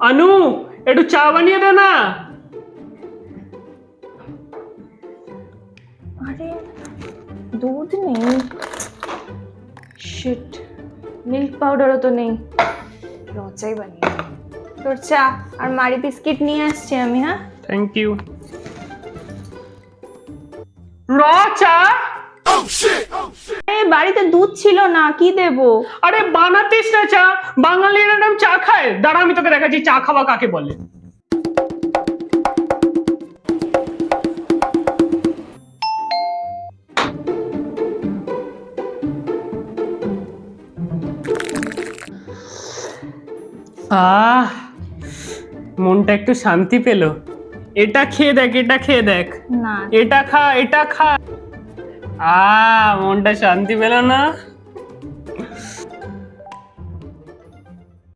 অনু একটু চা বানিয়ে দে না আরে দুধ নেই শিট মিল্ক পাউডারও তো নেই রচাই বানিয়ে দিই। তোর চা আর মারি বিস্কিট নিয়ে আসছি আমি হ্যাঁ থ্যাংক ইউ র চা এই বাড়িতে দুধ ছিল না কি দেবো? আরে বানাতিস না চা। বাঙালিরা নাম চা খায়? দাঁড়া আমি তোকে দেখাচ্ছি চা খাওয়া কাকে বলে? আহ মনটা একটু শান্তি পেল। এটা খেয়ে দেখ এটা খেয়ে দেখ। না। এটা খা এটা খা। ఆ ఉంటా శాంతి వేలన్నా